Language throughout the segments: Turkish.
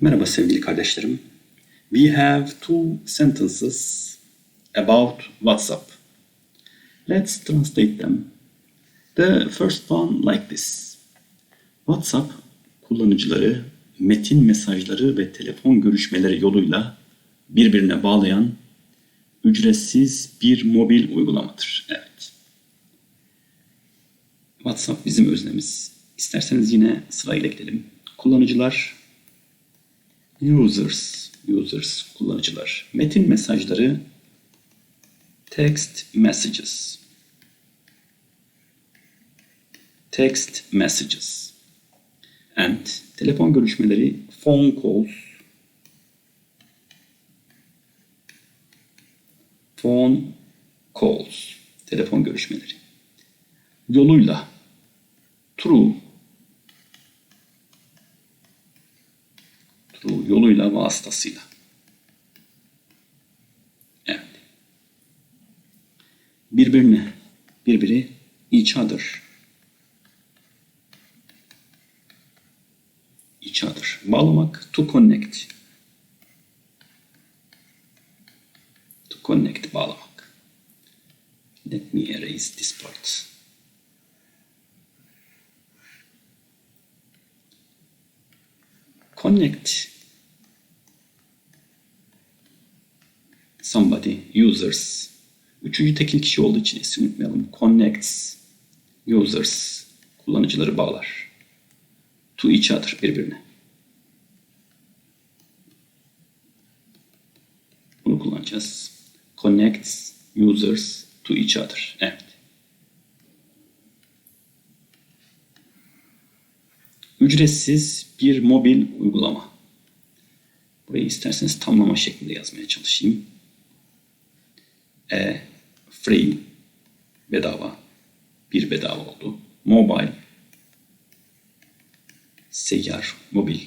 Merhaba sevgili kardeşlerim. We have two sentences about WhatsApp. Let's translate them. The first one like this. WhatsApp kullanıcıları metin mesajları ve telefon görüşmeleri yoluyla birbirine bağlayan ücretsiz bir mobil uygulamadır. Evet. WhatsApp bizim öznemiz. İsterseniz yine sırayla gidelim. Kullanıcılar users, users kullanıcılar. Metin mesajları text messages. Text messages. And telefon görüşmeleri phone calls. Phone calls. Telefon görüşmeleri. Yoluyla through through yoluyla vasıtasıyla. Evet. Birbirine, birbiri each other. Each other. Bağlamak, to connect. To connect, bağlamak. Let me erase this part. Connect somebody, users. Üçüncü tekil kişi olduğu için ismi unutmayalım. Connects users. Kullanıcıları bağlar. To each other birbirine. Bunu kullanacağız. Connects users to each other. Evet. Ücretsiz bir mobil uygulama. Burayı isterseniz tamlama şeklinde yazmaya çalışayım. E, free, bedava, bir bedava oldu. Mobile, seyyar, mobil,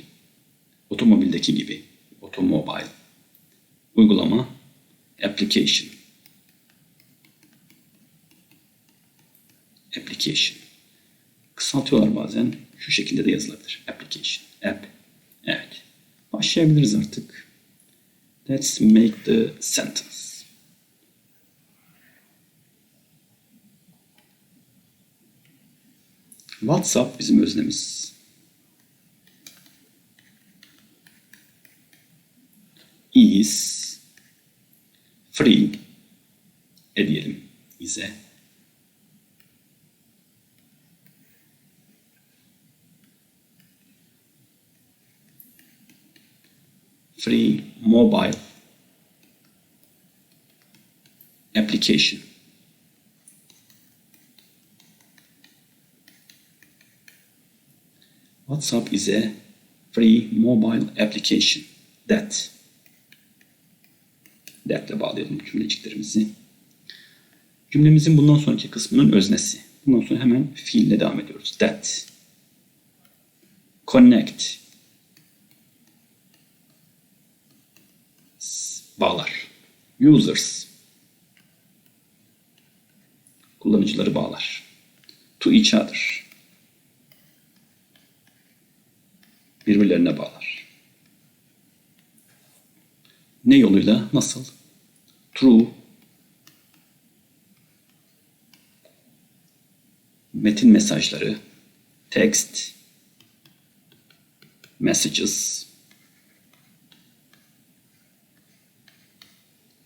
otomobildeki gibi, otomobile, uygulama, application, application. Kısaltıyorlar bazen, şu şekilde de yazılabilir. Application, app, evet. Başlayabiliriz artık. Let's make the sentence. WhatsApp bizim öznemiz. Is free e diyelim ize free mobile application WhatsApp is a free mobile application that that'le bağlayalım cümleciklerimizi. Cümlemizin bundan sonraki kısmının öznesi. Bundan sonra hemen fiille devam ediyoruz. That connect bağlar. Users kullanıcıları bağlar. To each other birbirlerine bağlar. Ne yoluyla? Nasıl? Through metin mesajları, text, messages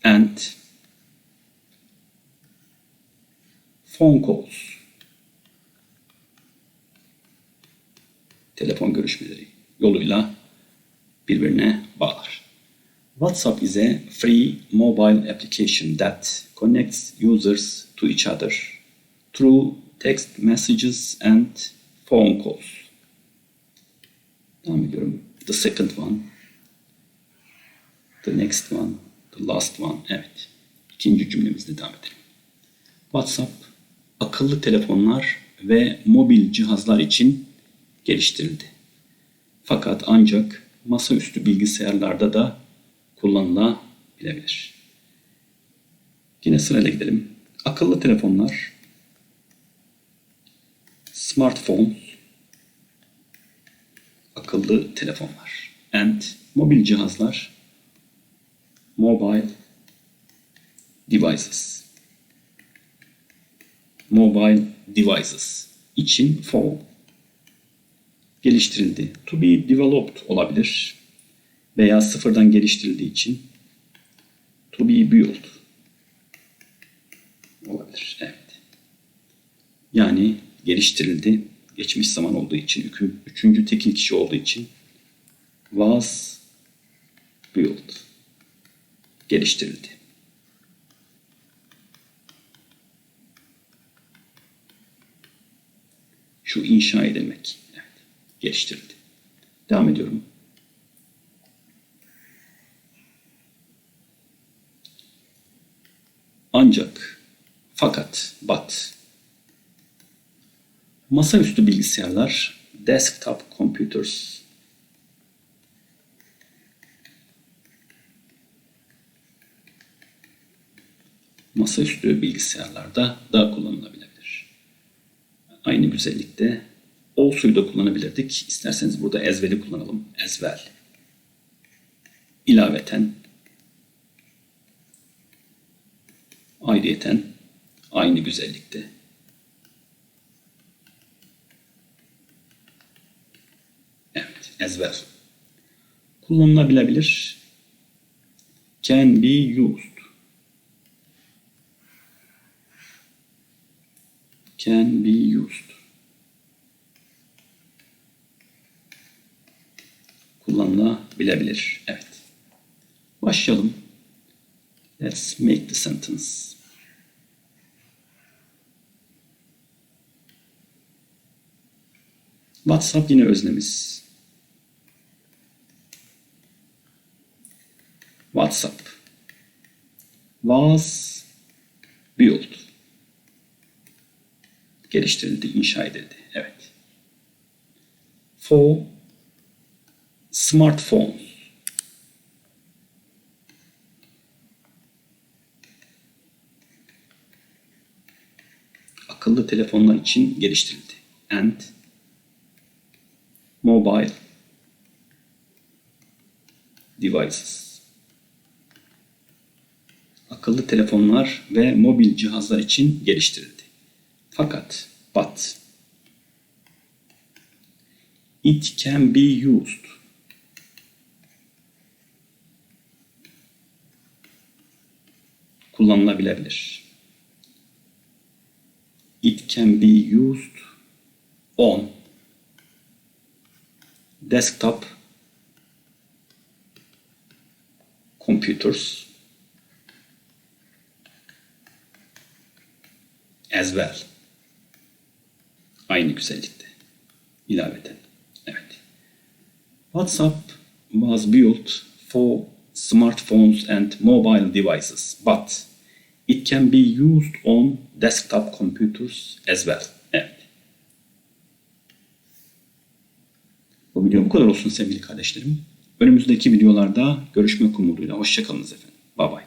and phone calls. Telefon görüşmeleri yoluyla birbirine bağlar. WhatsApp is a free mobile application that connects users to each other through text messages and phone calls. Devam ediyorum. The second one. The next one. The last one. Evet. İkinci cümlemizde devam edelim. WhatsApp akıllı telefonlar ve mobil cihazlar için geliştirildi. Fakat ancak masaüstü bilgisayarlarda da kullanılabilir. Yine sırayla gidelim. Akıllı telefonlar, smartphone, akıllı telefonlar. and mobil cihazlar mobile devices mobile devices için for geliştirildi. To be developed olabilir veya sıfırdan geliştirildiği için to be built olabilir. Evet. Yani geliştirildi. Geçmiş zaman olduğu için, üçü- üçüncü tekil kişi olduğu için was built. Geliştirildi. Şu inşa edilmek. Geliştirildi. Devam ediyorum. Ancak, fakat, but. Masaüstü bilgisayarlar, desktop computers. Masaüstü bilgisayarlarda da kullanılabilir. Aynı güzellikte also'yu da kullanabilirdik. İsterseniz burada well'i kullanalım. Well. İlaveten ayrıyeten aynı güzellikte. Evet, well. Kullanılabilebilir. Can be used. Can be used. Kullanılabilebilir. Evet. Başlayalım. Let's make the sentence. WhatsApp yine özlemiz. WhatsApp was built. Geliştirildi, inşa edildi. Evet. For smartphones. Akıllı telefonlar için geliştirildi. And mobile devices. Akıllı telefonlar ve mobil cihazlar için geliştirildi. Fakat but it can be used kullanılabilebilir. It can be used on desktop computers as well. Aynı güzellikte. İlaveten. Evet. WhatsApp was built for smartphones and mobile devices, but it can be used on desktop computers as well. Evet. Bu video bu kadar olsun sevgili kardeşlerim. Önümüzdeki videolarda görüşmek umuduyla. Hoşçakalınız efendim. Bye bye.